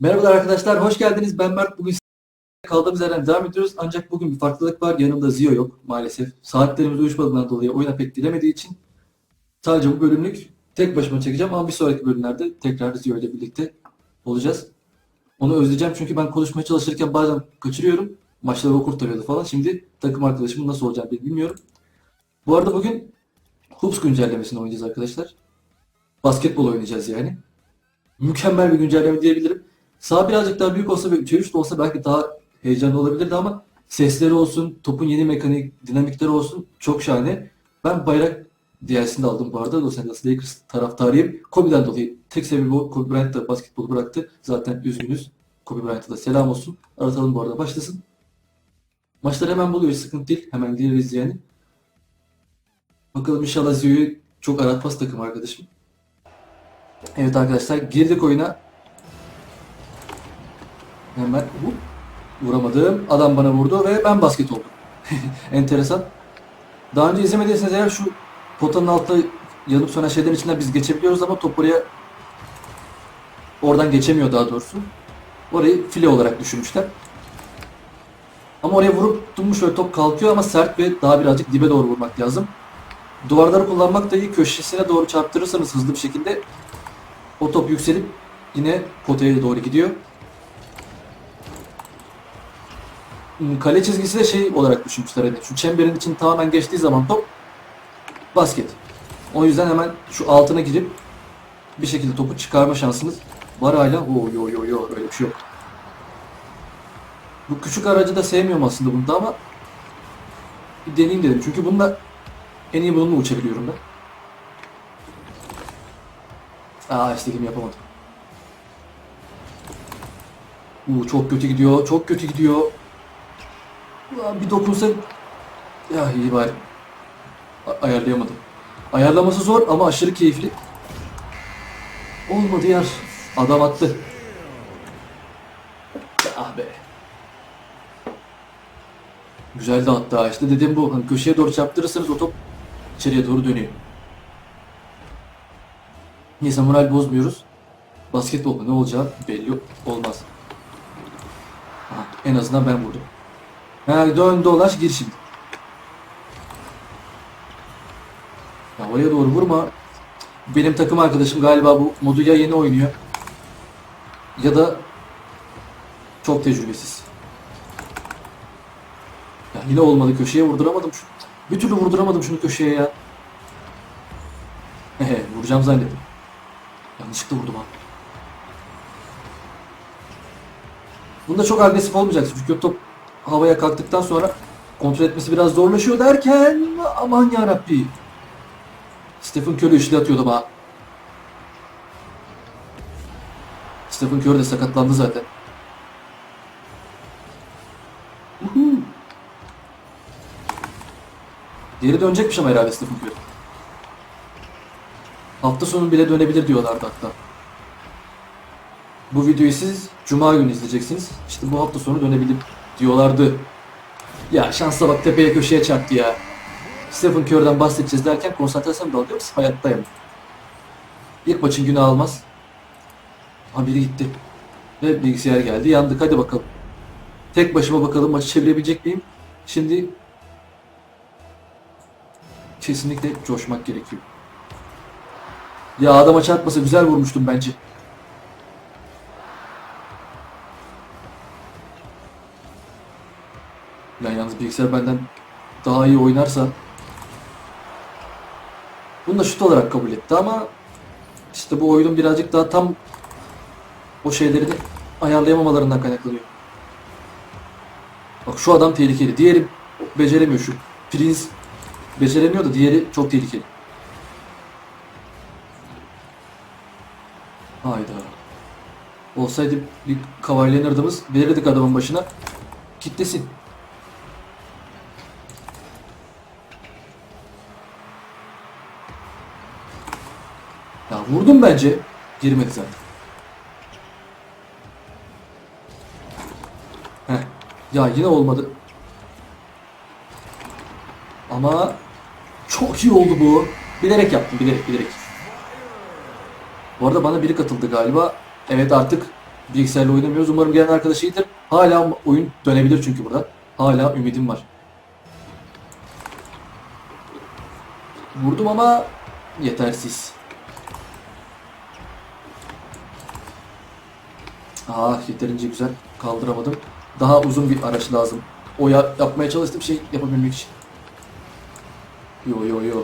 Merhabalar arkadaşlar, hoş geldiniz. Ben Mert. Bugün kaldığımız yerden devam ediyoruz. Ancak bugün bir farklılık var. Yanımda Zio yok maalesef. Saatlerimiz uyuşmadığından dolayı oyuna pek giremediği için sadece bu bölümlük tek başıma çekeceğim. Ama bir sonraki bölümlerde tekrar Zio ile birlikte olacağız. Onu özleyeceğim çünkü ben konuşmaya çalışırken bazen kaçırıyorum. Maçları o kurtarıyordu falan. Şimdi takım arkadaşımın nasıl olacağını bilmiyorum. Bu arada bugün Hoops güncellemesini oynayacağız arkadaşlar. Basketbol oynayacağız yani. Mükemmel bir güncelleme diyebilirim. Sağ birazcık daha büyük olsa ve 3'e 3 de olsa belki daha heyecanlı olabilirdi ama sesleri olsun, topun yeni mekanik, dinamikleri olsun çok şahane. Ben bayrak DLC'ni de aldım bu arada. Los Angeles Lakers taraftarıyım. Kobe'den dolayı tek sebebi o. Kobe Bryant da basketbolu bıraktı. Zaten üzgünüz. Kobe Bryant'a da selam olsun. Aratalım bu arada başlasın. Maçları hemen buluyoruz. Sıkıntı değil. Hemen gireriz yani. Bakalım inşallah Zio'yu çok aratmaz takım arkadaşım. Evet arkadaşlar girdik oyuna. Hemen hop, vuramadım. Adam bana vurdu ve ben basket oldum. Enteresan. Daha önce izlemediyseniz eğer şu potanın altında yanıp sönen şeylerin içinden biz geçebiliyoruz ama top oraya oradan geçemiyor daha doğrusu. Orayı file olarak düşünmüşler. Ama oraya vurup durmuş ve top kalkıyor ama sert ve daha birazcık dibe doğru vurmak lazım. Duvarları kullanmak da iyi. Köşesine doğru çarptırırsanız hızlı bir şekilde o top yükselip yine potaya doğru gidiyor. Kale çizgisi de şey olarak düşünmüşler hani şu çemberin için tamamen geçtiği zaman top basket. O yüzden hemen şu altına girip bir şekilde topu çıkarma şansınız var hala. Oo yo yo yo öyle bir şey yok. Bu küçük aracı da sevmiyorum aslında bunda ama bir deneyeyim dedim. Çünkü bunda en iyi bununla uçabiliyorum ben. Aa istediğimi yapamadım. Uuu çok kötü gidiyor. Çok kötü gidiyor. Ulan bir dokunsa... Ya iyi bari. A- ayarlayamadım. Ayarlaması zor ama aşırı keyifli. Olmadı yar. Adam attı. Ah be. Güzel de attı ha. İşte dedim bu. Hani köşeye doğru çarptırırsanız o top içeriye doğru dönüyor. Neyse moral bozmuyoruz. Basketbolda ne olacağı belli olmaz. Aha, en azından ben vurdum. Ha, dön dolaş gir şimdi. Ya oraya doğru vurma. Benim takım arkadaşım galiba bu modu ya yeni oynuyor ya da çok tecrübesiz. Ya yine olmadı köşeye vurduramadım şu. Bir türlü vurduramadım şunu köşeye ya. Hehe vuracağım zannettim. Yanlışlıkla vurdum ha. Bunda çok agresif olmayacaksın çünkü top havaya kalktıktan sonra kontrol etmesi biraz zorlaşıyor derken aman yarabbi. Stephen Curry üçlü atıyordu ha. Stephen Curry de sakatlandı zaten. Uhu. Geri dönecekmiş ama herhalde Stephen Curry. Hafta sonu bile dönebilir diyorlardı hatta. Bu videoyu siz Cuma günü izleyeceksiniz. İşte bu hafta sonu dönebilir diyorlardı. Ya şansa bak tepeye köşeye çarptı ya. Stephen Curry'den bahsedeceğiz derken konsantrasyon dağılıyor. Hayattayım. İlk maçın günü almaz. Ha biri gitti. Ve bilgisayar geldi. Yandık hadi bakalım. Tek başıma bakalım maçı çevirebilecek miyim? Şimdi kesinlikle coşmak gerekiyor. Ya adama çarpmasa güzel vurmuştum bence. Ya yalnız bilgisayar benden daha iyi oynarsa bunu da şut olarak kabul etti ama işte bu oyunun birazcık daha tam o şeyleri ayarlayamamalarından kaynaklanıyor. Bak şu adam tehlikeli. Diğeri beceremiyor şu. Prince beceremiyor da diğeri çok tehlikeli. Hayda. Olsaydı bir Kawhi Leonard'ımız verirdik adamın başına. Kitlesin. Vurdum bence. Girmedi zaten. Heh. Ya yine olmadı. Ama çok iyi oldu bu. Bilerek yaptım, bilerek, bilerek. Bu arada bana biri katıldı galiba. Evet artık Bilgisayarla oynamıyoruz. Umarım gelen arkadaş iyidir. Hala oyun dönebilir çünkü burada. Hala ümidim var. Vurdum ama yetersiz. Ah yeterince güzel kaldıramadım. Daha uzun bir araç lazım. O ya- yapmaya çalıştığım şey yapabilmek için. Yo yo yo.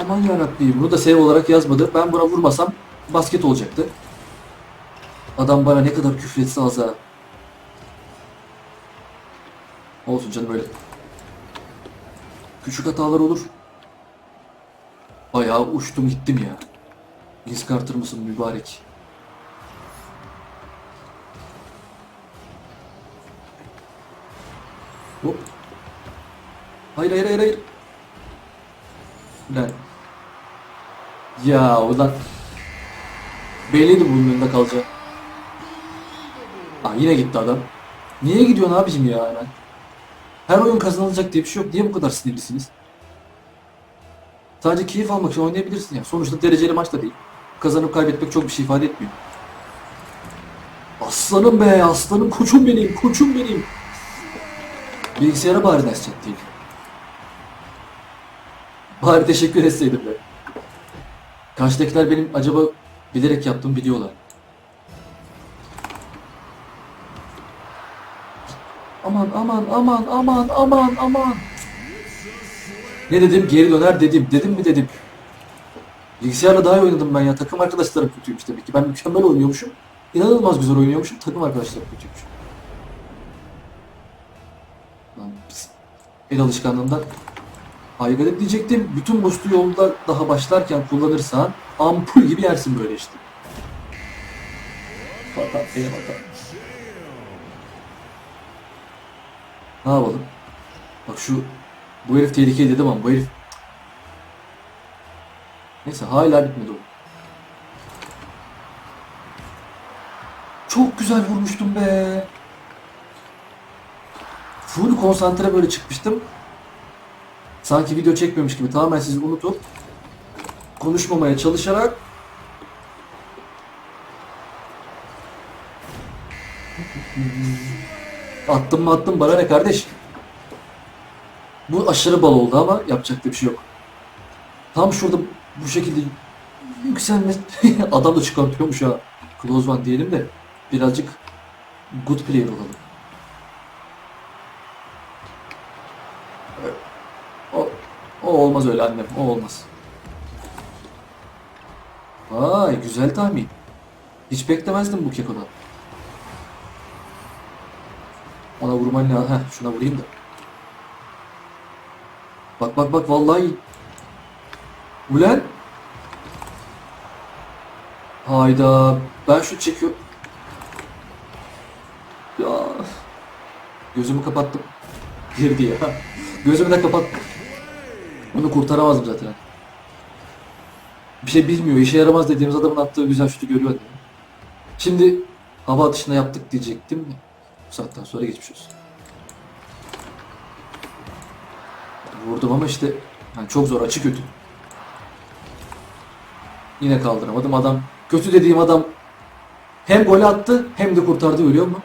Aman yarabbim bunu da save olarak yazmadı. Ben buna vurmasam basket olacaktı. Adam bana ne kadar küfretse az ha. Olsun canım öyle. Küçük hatalar olur. Bayağı uçtum gittim ya. Giz Carter mısın mübarek? Hop. Hayır hayır hayır hayır. Lan. Ya ulan. Belliydi bunun önünde kalacağı. Aa yine gitti adam. Niye gidiyorsun abicim ya hemen? Her oyun kazanılacak diye bir şey yok. Niye bu kadar sinirlisiniz? Sadece keyif almak için oynayabilirsin ya. Sonuçta dereceli maç da değil. Kazanıp kaybetmek çok bir şey ifade etmiyor. Aslanım be, aslanım koçum benim, koçum benim. Bilgisayara bari ders çattıydı. Bari teşekkür etseydim be. Karşıdakiler benim acaba bilerek yaptığımı biliyorlar. Aman aman aman aman aman aman. Ne dedim? Geri döner dedim. Dedim mi dedim. Bilgisayarla daha iyi oynadım ben ya. Takım arkadaşlarım kötüymüş demek ki. Ben mükemmel oynuyormuşum. İnanılmaz güzel oynuyormuşum. Takım arkadaşlarım kötüymüş. Lan pis. El alışkanlığından Aygarip diyecektim. Bütün boost'u yolda daha başlarken kullanırsan ampul gibi yersin böyle işte. Hata, benim hata. Ne yapalım? Bak şu bu herif tehlikeli dedim ama bu herif Neyse hala bitmedi o. Çok güzel vurmuştum be. Full konsantre böyle çıkmıştım. Sanki video çekmiyormuş gibi tamamen sizi unutup konuşmamaya çalışarak attım mı attım bana ne kardeş. Bu aşırı bal oldu ama yapacak da bir şey yok. Tam şurada bu şekilde yükselme adam da çıkartıyormuş ha. Close one diyelim de birazcık good player olalım. O, o olmaz öyle annem. O olmaz. Vay güzel tahmin. Hiç beklemezdim bu kekodan. Ona vurman lazım. Heh, şuna vurayım da. Bak bak bak vallahi. Ulan. Hayda. Ben şu çekiyor. Ya. Gözümü kapattım. Girdi ya. Gözümü de kapattım. Bunu kurtaramazdım zaten. Bir şey bilmiyor, işe yaramaz dediğimiz adamın attığı güzel şutu görüyor. değil mi? Şimdi hava atışına yaptık diyecektim. Bu saatten sonra geçmiş olsun. Vurdum ama işte yani çok zor, açı kötü. Yine kaldıramadım. Adam, kötü dediğim adam hem gol attı hem de kurtardı görüyor musun?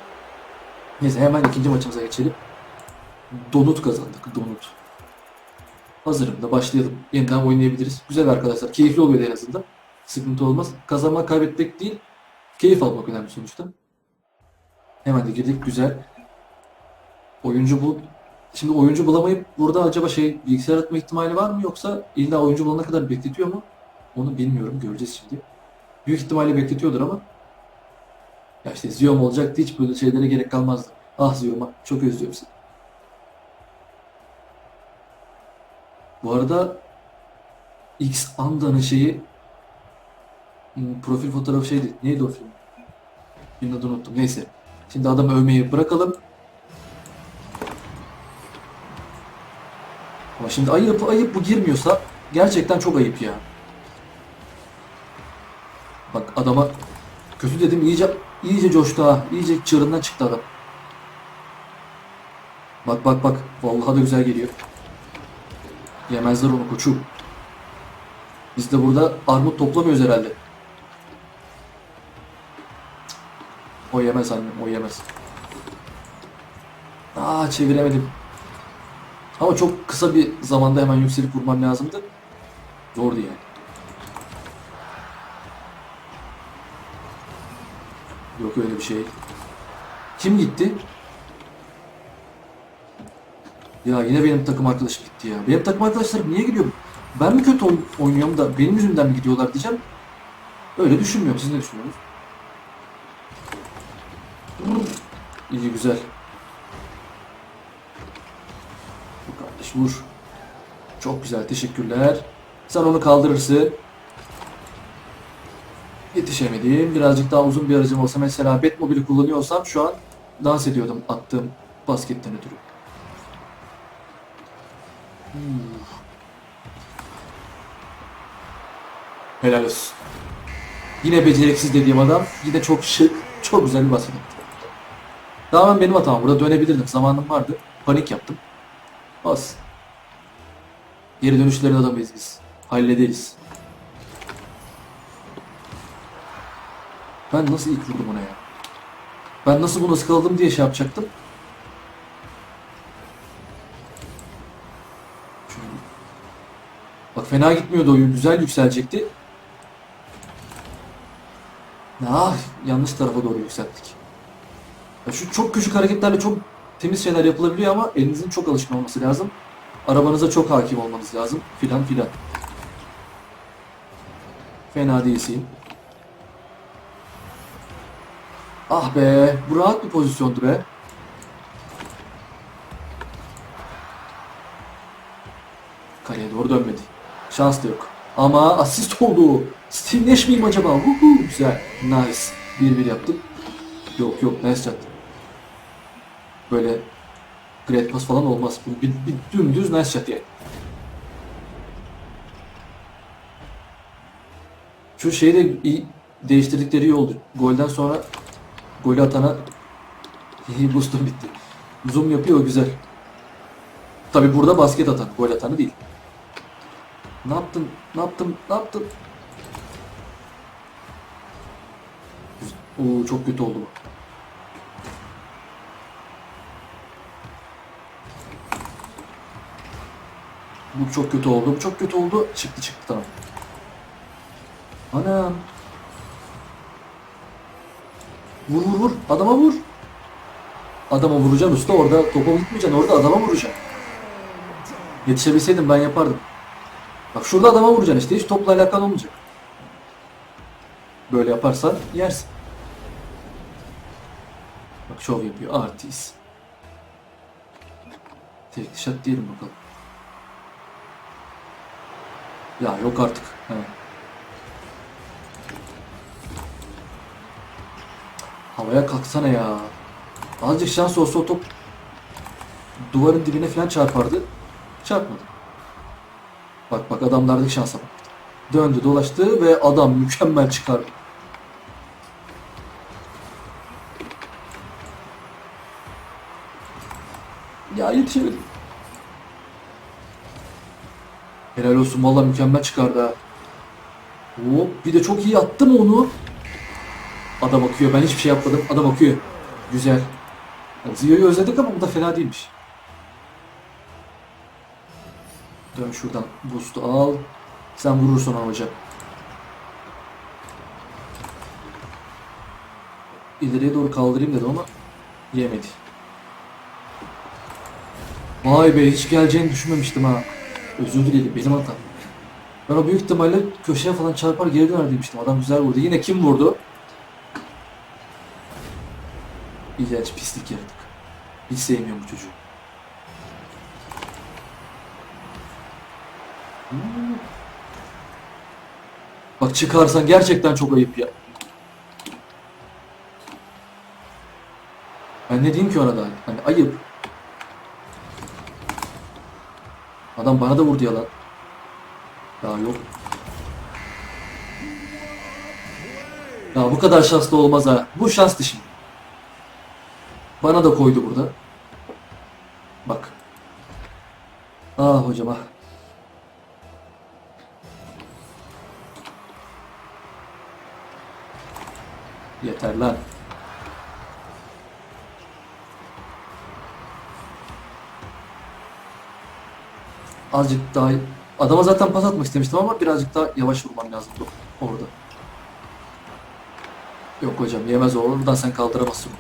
Neyse hemen ikinci maçımıza geçelim. Donut kazandık, donut. Hazırım da başlayalım. Yeniden oynayabiliriz. Güzel arkadaşlar. Keyifli oluyor en azından. Sıkıntı olmaz. Kazanmak, kaybetmek değil. Keyif almak önemli sonuçta. Hemen de girdik. Güzel. Oyuncu bu. Şimdi oyuncu bulamayıp burada acaba şey bilgisayar atma ihtimali var mı yoksa illa oyuncu bulana kadar bekletiyor mu? Onu bilmiyorum. Göreceğiz şimdi. Büyük ihtimalle bekletiyordur ama. Ya işte Ziyom olacaktı. Hiç böyle şeylere gerek kalmazdı. Ah Ziyom'a. Çok özlüyorum seni. Bu arada X Anda'nın şeyi hmm, profil fotoğrafı şeydi. Neydi o film? Filmin adını unuttum. Neyse. Şimdi adamı övmeyi bırakalım. Ama şimdi ayıp ayıp bu girmiyorsa gerçekten çok ayıp ya. Bak adama kötü dedim iyice iyice coştu ha. İyice çığırından çıktı adam. Bak bak bak. Vallahi da güzel geliyor. Yemezler onu koçum. Biz de burada armut toplamıyoruz herhalde. O yemez annem o yemez. Aa çeviremedim. Ama çok kısa bir zamanda hemen yükselip vurmam lazımdı. Zordu yani. Yok öyle bir şey. Kim gitti? Ya yine benim takım arkadaşım gitti ya. Benim takım arkadaşlarım niye gidiyor? Ben mi kötü oyn- oynuyorum da benim yüzümden mi gidiyorlar diyeceğim. Öyle düşünmüyorum. Siz ne düşünüyorsunuz? İyi güzel. Kardeş vur. Çok güzel teşekkürler. Sen onu kaldırırsın. Yetişemedim. Birazcık daha uzun bir aracım olsa mesela Batmobile'i kullanıyorsam şu an dans ediyordum attığım basketten ötürü. Hmm. Helal olsun. Yine beceriksiz dediğim adam yine çok şık, çok güzel bir basket attı. Tamamen benim hatam. Burada dönebilirdim. Zamanım vardı. Panik yaptım. Olsun. Geri dönüşlerin adamıyız biz. Hallederiz. Ben nasıl ilk vurdum ona ya? Ben nasıl bunu ıskaladım diye şey yapacaktım. Şöyle. Bak fena gitmiyordu oyun. Güzel yükselecekti. Ah yanlış tarafa doğru yükselttik. Ya şu çok küçük hareketlerle çok temiz şeyler yapılabiliyor ama elinizin çok alışkın olması lazım. Arabanıza çok hakim olmanız lazım. Filan filan. Fena değilsin. Ah be, bu rahat bir pozisyondu be. Kaleye doğru dönmedi. Şans da yok. Ama asist oldu. Miyim acaba? Huhu, güzel. Nice. 1-1 yaptık. Yok yok, nice shot. Böyle great pass falan olmaz. Bu bir, bir dümdüz nice shot yani. Şu şeyi de iyi değiştirdikleri iyi oldu. Golden sonra golü atana boostum bitti. Zoom yapıyor güzel. Tabi burada basket atan, gol atanı değil. Ne yaptın? Ne yaptım? Ne yaptın? Oo çok kötü oldu bu. Bu çok kötü oldu. Bu çok kötü oldu. Çıktı çıktı tamam. Anam. Vur vur vur. Adama vur. Adama vuracaksın usta orada topa gitmeyeceksin orada adama vuracaksın. Yetişebilseydim ben yapardım. Bak şurada adama vuracaksın işte hiç topla alakalı olmayacak. Böyle yaparsan yersin. Bak şov yapıyor artist. Tek shot diyelim bakalım. Ya yok artık. He. Havaya kalksana ya. Azıcık şans olsa o top duvarın dibine falan çarpardı. Çarpmadı. Bak bak adamlardaki şansa bak. Döndü dolaştı ve adam mükemmel çıkardı. Ya yetişemedim. Helal olsun valla mükemmel çıkardı ha. Hop bir de çok iyi attım onu. Adam akıyor ben hiçbir şey yapmadım. Adam akıyor. Güzel. Zio'yu özledik ama bu da fena değilmiş. Dön şuradan boost'u al. Sen vurursun ona hocam. İleriye doğru kaldırayım dedi ama yemedi. Vay be hiç geleceğini düşünmemiştim ha. Özür dilerim benim hatam. Ben o büyük ihtimalle köşeye falan çarpar geri döner demiştim. Adam güzel vurdu. Yine kim vurdu? İğrenç pislik yaratık. Hiç sevmiyorum bu çocuğu. Bak çıkarsan gerçekten çok ayıp ya. Ben ne diyeyim ki ona? Hani ayıp. Adam bana da vurdu yalan. Ya yok. Ya bu kadar şanslı olmaz ha. Bu şans dışı. Bana da koydu burada. Bak. Ah hocam ah. Yeter lan. Azıcık daha... Adama zaten pas atmak istemiştim ama birazcık daha yavaş vurmam lazım orada. Yok hocam yemez o. Buradan sen kaldıramazsın.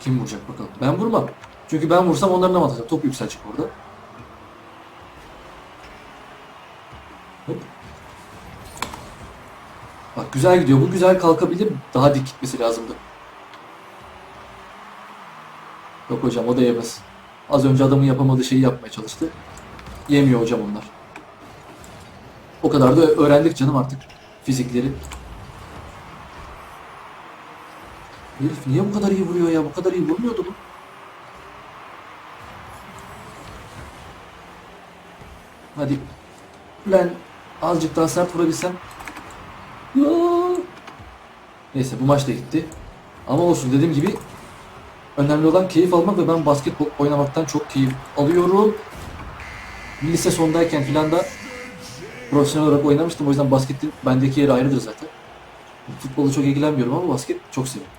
Kim vuracak bakalım. Ben vurmam. Çünkü ben vursam onların ne atacak. Top yükselecek orada. Güzel gidiyor. Bu güzel kalkabilir. Daha dik gitmesi lazımdı. Yok hocam o da yemez. Az önce adamın yapamadığı şeyi yapmaya çalıştı. Yemiyor hocam onlar. O kadar da öğrendik canım artık fizikleri. Herif niye bu kadar iyi vuruyor ya? Bu kadar iyi vurmuyordu bu. Hadi. Lan azıcık daha sert vurabilsem. Ya. Neyse bu maç da gitti. Ama olsun dediğim gibi önemli olan keyif almak ve ben basketbol oynamaktan çok keyif alıyorum. Lise sondayken filan da profesyonel olarak oynamıştım. O yüzden basketin bendeki yeri ayrıdır zaten. Futbolu çok ilgilenmiyorum ama basket çok seviyorum.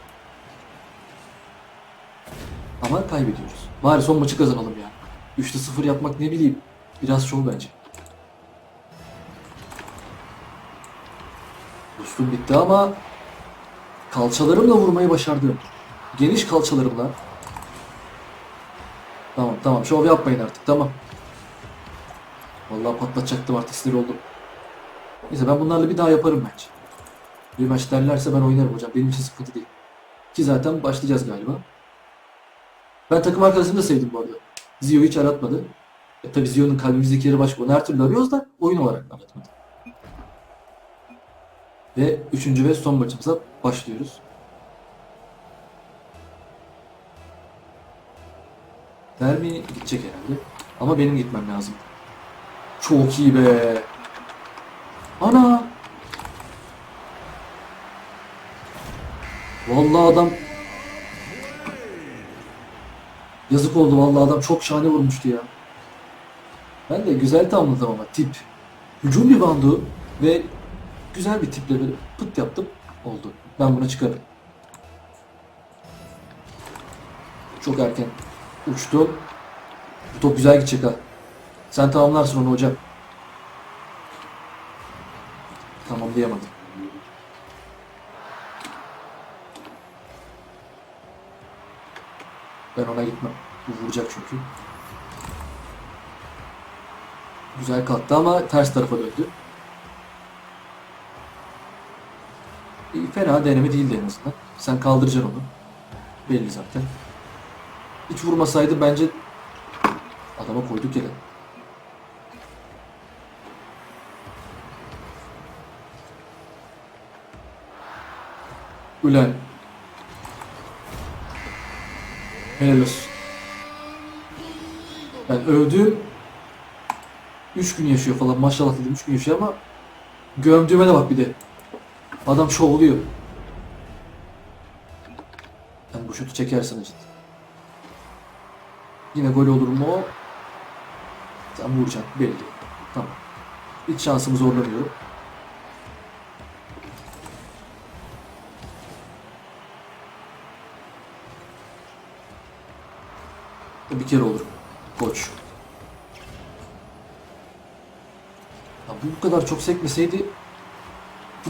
Ama kaybediyoruz. Bari son maçı kazanalım yani. 3'te 0 yapmak ne bileyim. Biraz şov bence. Dostum bitti ama kalçalarımla vurmayı başardım. Geniş kalçalarımla. Tamam tamam şov yapmayın artık tamam. Vallahi patlatacaktım artık sinir oldum. Neyse ben bunlarla bir daha yaparım bence. Bir maç derlerse ben oynarım hocam. Benim için sıkıntı değil. Ki zaten başlayacağız galiba. Ben takım arkadaşımı da sevdim bu arada. Zio hiç aratmadı. E tabi Zio'nun kalbimizdeki yeri başka. Onu her türlü arıyoruz da oyun olarak aratmadı. Ve üçüncü ve son maçımıza başlıyoruz. Dermi gidecek herhalde. Ama benim gitmem lazım. Çok iyi be. Ana. Vallahi adam Yazık oldu vallahi adam çok şahane vurmuştu ya. Ben de güzel tamamladım ama tip. Hücum bir bandı ve güzel bir tiple böyle pıt yaptım. Oldu. Ben buna çıkarım. Çok erken uçtum. Bu top güzel gidecek ha. Sen tamamlarsın onu hocam. Tamamlayamadım. Ben ona gitmem. Bu vuracak çünkü. Güzel kalktı ama ters tarafa döndü. İyi, fena deneme değildi en azından. Sen kaldıracaksın onu. Belli zaten. Hiç vurmasaydı bence adama koyduk yere. Ulan. Helal olsun. Ben övdüğüm 3 gün yaşıyor falan maşallah dedim 3 gün yaşıyor ama gömdüğüme de bak bir de. Adam şovluyor. Sen bu şutu çekersin acıt. Yine gol olur mu o? Sen vuracaksın belli. Tamam. Hiç şansımı zorlamıyorum. Bir kere olur. Koç. Ya bu kadar çok sekmeseydi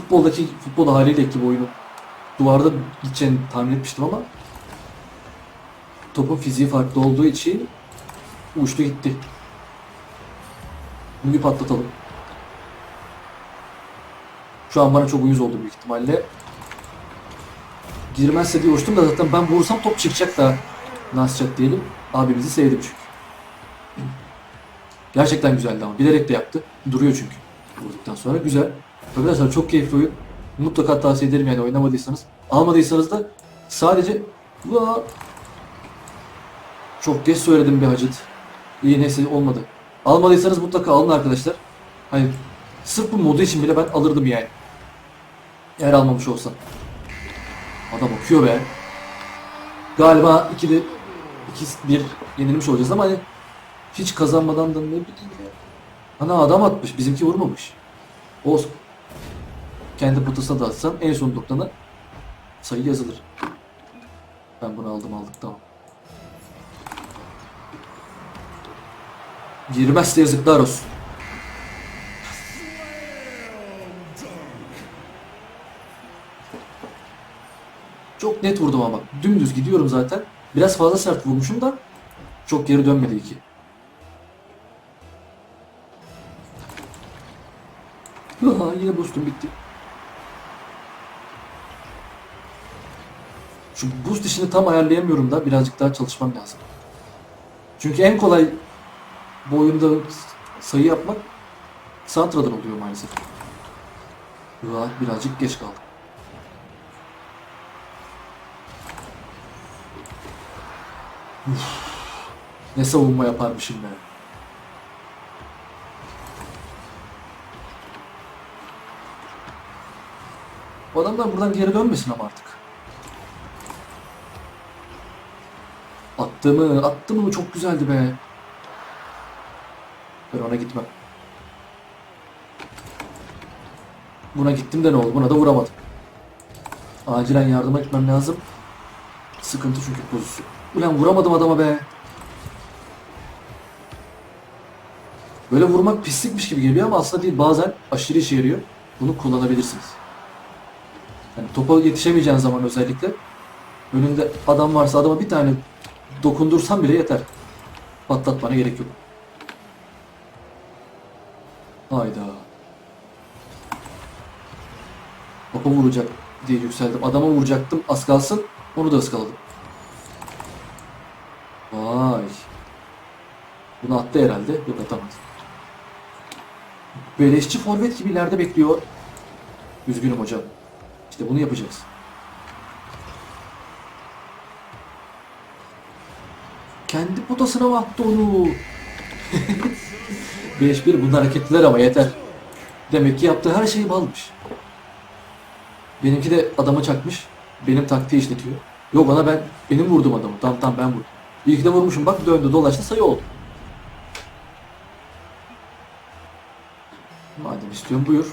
futboldaki futbol haliyle ki bu oyunu duvarda gideceğini tahmin etmiştim ama topun fiziği farklı olduğu için uçtu gitti. Bunu bir patlatalım. Şu an bana çok uyuz oldu büyük ihtimalle. Girmezse diye uçtum da zaten ben vursam top çıkacak da Nascat diyelim. Abimizi sevdim çünkü. Gerçekten güzeldi ama. Bilerek de yaptı. Duruyor çünkü. Vurduktan sonra güzel. Arkadaşlar çok keyifli oyun. Mutlaka tavsiye ederim yani oynamadıysanız. Almadıysanız da sadece Vaa! çok geç söyledim bir hacet. İyi neyse olmadı. Almadıysanız mutlaka alın arkadaşlar. Hani sırf bu modu için bile ben alırdım yani. Eğer almamış olsam. Adam okuyor be. Galiba ikili 2-1 yenilmiş olacağız ama hani hiç kazanmadan da ne bileyim ya. Ana adam atmış bizimki vurmamış. Olsun. Kendi pıtısına da atsam en son noktana sayı yazılır. Ben bunu aldım aldık tamam. Girmezse yazıklar olsun. Çok net vurdum ama. Dümdüz gidiyorum zaten. Biraz fazla sert vurmuşum da çok geri dönmedi ki. Yine boostum bitti. Şu boost işini tam ayarlayamıyorum da birazcık daha çalışmam lazım. Çünkü en kolay bu oyunda sayı yapmak Santra'dan oluyor maalesef. Birazcık geç kaldım. Ne savunma yaparmışım ben. Bu adamlar buradan geri dönmesin ama artık. Attı mı? Attı mı? Çok güzeldi be. Ben ona gitmem. Buna gittim de ne oldu? Buna da vuramadım. Acilen yardıma gitmem lazım. Sıkıntı çünkü pozisyon. Ulan vuramadım adama be. Böyle vurmak pislikmiş gibi geliyor ama aslında değil. Bazen aşırı işe yarıyor. Bunu kullanabilirsiniz. Yani topa yetişemeyeceğin zaman özellikle önünde adam varsa adama bir tane dokundursan bile yeter. Patlatmana gerek yok. Hayda. Topa vuracak diye yükseldim. Adama vuracaktım az kalsın. Onu da ıskaladım. Vay. Bunu attı herhalde. Yok atamadı. Beleşçi forvet gibi ileride bekliyor. Üzgünüm hocam. İşte bunu yapacağız. Kendi potasına mı attı onu? 5-1 bunlar hareketliler ama yeter. Demek ki yaptığı her şeyi balmış. Benimki de adama çakmış. Benim taktiği işletiyor. Yok ona ben benim vurdum adamı. Tamam tamam ben vurdum. Ki de vurmuşum. Bak döndü dolaştı sayı oldu. Madem istiyorsun buyur.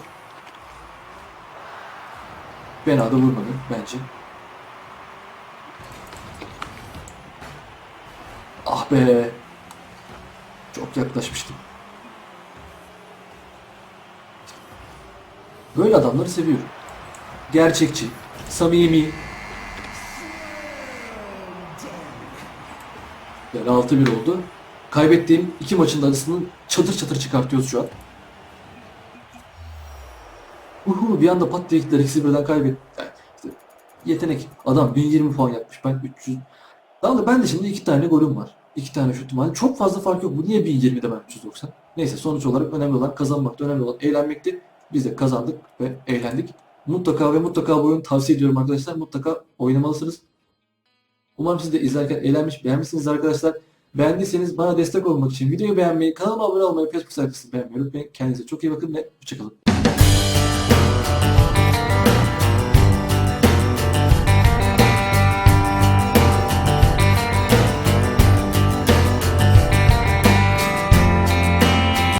Fena da vurmadı bence. Ah be. Çok yaklaşmıştım. Böyle adamları seviyorum. Gerçekçi, samimi. Yani 6-1 oldu. Kaybettiğim iki maçın da arasını çatır çatır çıkartıyoruz şu an. Uhu bir anda pat diye gittiler. İkisi birden kaybetti. Yani işte yetenek. Adam 1020 puan yapmış. Ben 300. Tamam da ben de şimdi iki tane golüm var. İki tane şutum var. Çok fazla fark yok. Bu niye 1020'de ben 390? Neyse sonuç olarak önemli olan kazanmakta. Önemli olan eğlenmekti. Biz de kazandık ve eğlendik. Mutlaka ve mutlaka bu oyunu tavsiye ediyorum arkadaşlar. Mutlaka oynamalısınız. Umarım siz de izlerken eğlenmiş, beğenmişsiniz arkadaşlar. Beğendiyseniz bana destek olmak için videoyu beğenmeyi, kanalıma abone olmayı, Facebook sayfasını beğenmeyi unutmayın. Kendinize çok iyi bakın ve hoşçakalın.